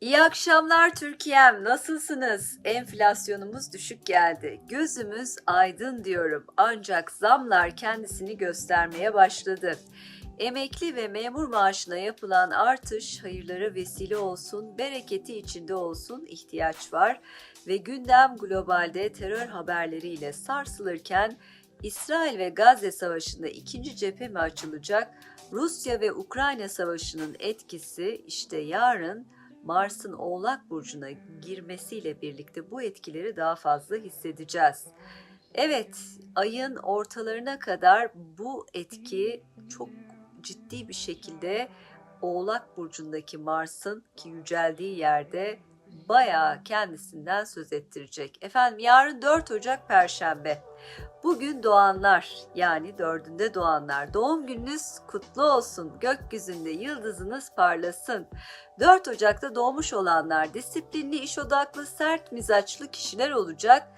İyi akşamlar Türkiye'm. Nasılsınız? Enflasyonumuz düşük geldi. Gözümüz aydın diyorum. Ancak zamlar kendisini göstermeye başladı. Emekli ve memur maaşına yapılan artış hayırlara vesile olsun, bereketi içinde olsun ihtiyaç var ve gündem globalde terör haberleriyle sarsılırken İsrail ve Gazze Savaşı'nda ikinci cephe mi açılacak? Rusya ve Ukrayna Savaşı'nın etkisi işte yarın Mars'ın Oğlak Burcu'na girmesiyle birlikte bu etkileri daha fazla hissedeceğiz. Evet, ayın ortalarına kadar bu etki çok ciddi bir şekilde Oğlak Burcu'ndaki Mars'ın ki yüceldiği yerde bayağı kendisinden söz ettirecek. Efendim yarın 4 Ocak Perşembe. Bugün doğanlar yani dördünde doğanlar. Doğum gününüz kutlu olsun. Gökyüzünde yıldızınız parlasın. 4 Ocak'ta doğmuş olanlar disiplinli, iş odaklı, sert mizaçlı kişiler olacak.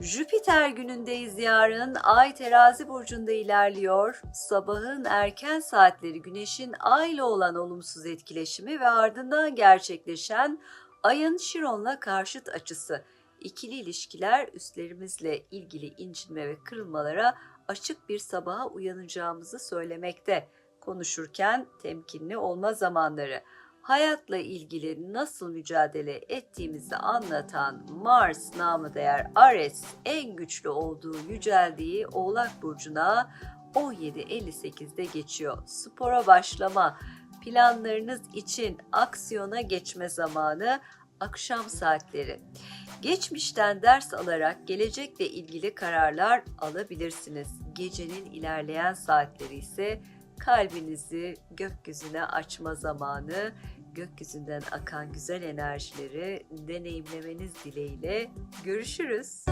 Jüpiter günündeyiz yarın. Ay terazi burcunda ilerliyor. Sabahın erken saatleri güneşin ay ile olan olumsuz etkileşimi ve ardından gerçekleşen ayın Şiron'la karşıt açısı. İkili ilişkiler üstlerimizle ilgili incinme ve kırılmalara açık bir sabaha uyanacağımızı söylemekte. Konuşurken temkinli olma zamanları hayatla ilgili nasıl mücadele ettiğimizi anlatan Mars namı değer Ares en güçlü olduğu yüceldiği Oğlak Burcu'na 17.58'de geçiyor. Spora başlama, planlarınız için aksiyona geçme zamanı akşam saatleri. Geçmişten ders alarak gelecekle ilgili kararlar alabilirsiniz. Gecenin ilerleyen saatleri ise kalbinizi gökyüzüne açma zamanı, gökyüzünden akan güzel enerjileri deneyimlemeniz dileğiyle görüşürüz.